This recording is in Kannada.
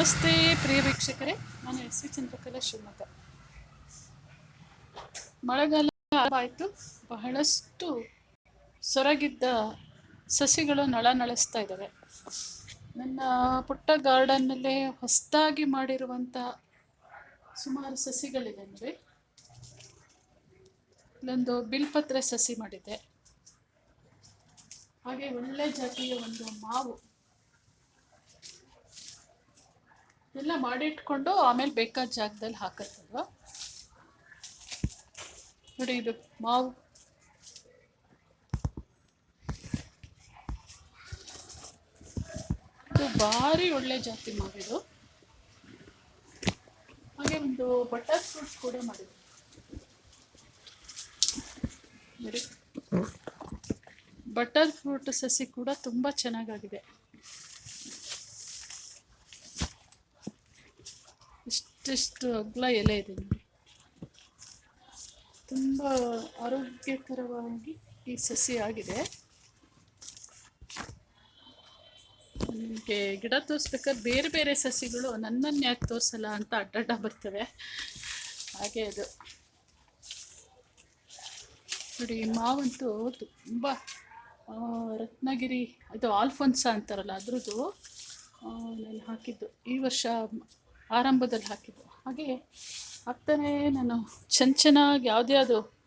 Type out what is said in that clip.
ನಮಸ್ತೆ ಪ್ರಿಯ ವೀಕ್ಷಕರೇ ನಾನು ಎಸ್ ವಿ ಚಂದ್ರಕಲಾ ಶಿವಮೊಗ್ಗ ಮಳೆಗಾಲ ಆಯಿತು, ಬಹಳಷ್ಟು ಸೊರಗಿದ್ದ ಸಸಿಗಳು ನಳ ನಳಿಸ್ತಾ ಇದ್ದಾವೆ ನನ್ನ ಪುಟ್ಟ ಗಾರ್ಡನ್ನಲ್ಲೇ ಹೊಸದಾಗಿ ಮಾಡಿರುವಂಥ ಸುಮಾರು ಸಸಿಗಳಿದೆ ನೋಡಿ ಇಲ್ಲೊಂದು ಬಿಲ್ಪತ್ರೆ ಸಸಿ ಮಾಡಿದ್ದೆ ಹಾಗೆ ಒಳ್ಳೆ ಜಾತಿಯ ಒಂದು ಮಾವು. ಎಲ್ಲ ಮಾಡಿಟ್ಕೊಂಡು ಆಮೇಲೆ ಬೇಕಾದ ಜಾಗದಲ್ಲಿ ಹಾಕತ್ತಲ್ವ? ನೋಡಿ ಇದು ಮಾವು. ಇದು ಭಾರಿ ಒಳ್ಳೆ ಜಾತಿ ಮಾವಿದು ಹಾಗೆ ಒಂದು ಬಟರ್ ಫ್ರೂಟ್ಸ್ ಕೂಡ ಮಾಡಿದ್ರು ಬಟರ್ ಫ್ರೂಟ್ ಸಸಿ ಕೂಡ ತುಂಬ ಚೆನ್ನಾಗಾಗಿದೆ. ಇಷ್ಟಿಷ್ಟು ಅಗ್ಲ ಎಲೆ ಇದೆ ನೋಡಿ ತುಂಬ ಆರೋಗ್ಯಕರವಾಗಿ ಈ ಸಸಿ ಆಗಿದೆ. ನಿಮಗೆ ಗಿಡ ತೋರಿಸ್ಬೇಕಾದ್ರೆ ಬೇರೆ ಬೇರೆ ಸಸಿಗಳು ನನ್ನನ್ನು ಯಾಕೆ ತೋರಿಸಲ್ಲ ಅಂತ ಅಡ್ಡಡ್ಡ ಬರ್ತವೆ. ಹಾಗೆ ಅದು. ನೋಡಿ ಮಾವಂತೂ ತುಂಬ ರತ್ನಗಿರಿ ಅದು ಆಲ್ಫೋನ್ಸ ಅಂತಾರಲ್ಲ ಅದ್ರದ್ದು ನಾನು ಹಾಕಿದ್ದು. ಈ ವರ್ಷ ಆರಂಭದಲ್ಲಿ ಹಾಕಿದ್ದು. ಹಾಗೆ ಆಗ್ತಾನೆ ನಾನು ಚೆನ್ನ ಚೆನ್ನಾಗಿ ಯಾವುದೇ ಅದು